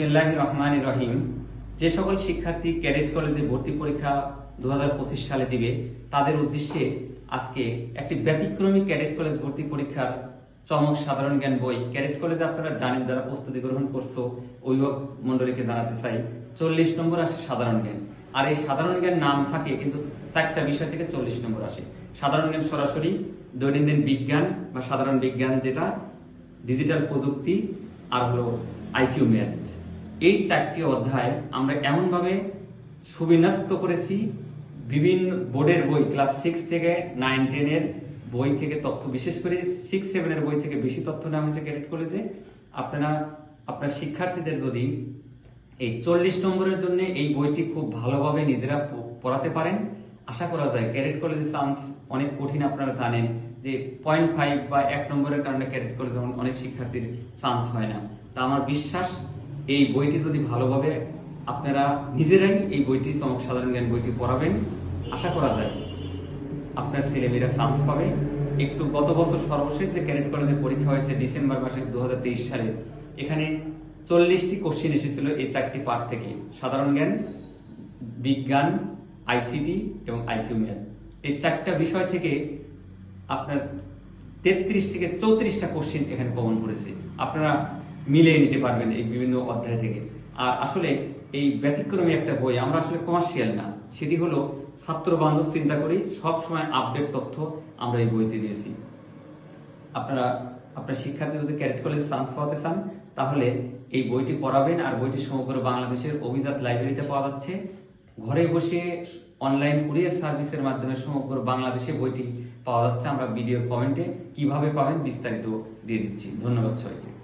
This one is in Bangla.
বিসমিল্লাহ রহমান রহিম। যে সকল শিক্ষার্থী ক্যাডেট কলেজে ভর্তি পরীক্ষা দু হাজার পঁচিশ সালে দিবে, তাদের উদ্দেশ্যে আজকে একটি ব্যতিক্রমী ক্যাডেট কলেজ ভর্তি পরীক্ষার চমক সাধারণ জ্ঞান বই ক্যাডেট কলেজে আপনারা জানেন যারা প্রস্তুতি গ্রহণ করছ, অভিভাবক মন্ডলীকে জানাতে চাই, চল্লিশ নম্বর আসে সাধারণ জ্ঞান। আর এই সাধারণ জ্ঞান নাম থাকে কিন্তু চারটা বিষয় থেকে চল্লিশ নম্বর আসে। সাধারণ জ্ঞান সরাসরি দৈনন্দিন বিজ্ঞান বা সাধারণ বিজ্ঞান যেটা ডিজিটাল প্রযুক্তি আর হলো আইকিউ ম্যাথ এই চারটি অধ্যায় আমরা এমনভাবে সুবিন্যস্ত করেছি, বিভিন্ন বোর্ডের বই, ক্লাস সিক্স থেকে নাইন টেনের বই থেকে তথ্য, বিশেষ করে সিক্স সেভেনের বই থেকে বেশি তথ্য নেওয়া হয়েছে ক্যাডেট কলেজে। আপনারা, আপনার শিক্ষার্থীদের যদি এই চল্লিশ নম্বরের জন্য এই বইটি খুব ভালোভাবে নিজেরা পড়াতে পারেন, আশা করা যায় ক্যাডেট কলেজের চান্স অনেক কঠিন, আপনারা জানেন যে পয়েন্ট ফাইভ বা এক নম্বরের কারণে ক্যাডেট কলেজে অনেক শিক্ষার্থীর চান্স হয় না। তা আমার বিশ্বাস এই বইটি যদি ভালোভাবে আপনারা নিজেরাই এই বইটি চমক সাধারণ জ্ঞান বইটি পড়াবেন, আশা করা যায় আপনার ছেলেমেয়েরা চান্স পাবে। একটু গত বছর সর্বশেষ যে ক্যাডেট কলেজে পরীক্ষা হয়েছে ডিসেম্বর মাসে দু হাজার তেইশ সালে, এখানে চল্লিশটি কোশ্চেন এসেছিল এই চারটি পার্ট থেকে। সাধারণ জ্ঞান, বিজ্ঞান আইসিটি এবং আইকিউ ম্যাথ এই চারটা বিষয় থেকে আপনার তেত্রিশ থেকে চৌত্রিশটা কোশ্চেন এখানে কমন পড়েছে। আপনারা মিলিয়ে নিতে পারবেন এই বিভিন্ন অধ্যায় থেকে। আর আসলে এই ব্যতিক্রমী একটা বই, আমরা আসলে কমার্শিয়াল না। সেটি হলো ছাত্র বান্ধব চিন্তা করি সব সময় আপডেট তথ্য আমরা এই বইতে দিয়েছি। আপনারা, আপনার শিক্ষার্থী যদি ক্যাডেট কলেজে চান্স পাওয়াতে চান, তাহলে এই বইটি পড়াবেন আর বইটি সমগ্র বাংলাদেশের অভিজাত লাইব্রেরিতে পাওয়া যাচ্ছে। ঘরে বসে অনলাইন কুরিয়ার সার্ভিসের মাধ্যমে সমগ্র বাংলাদেশে বইটি পাওয়া যাচ্ছে। আমরা ভিডিওর কমেন্টে কীভাবে পাবেন বিস্তারিত দিয়ে দিচ্ছি। ধন্যবাদ সবাইকে।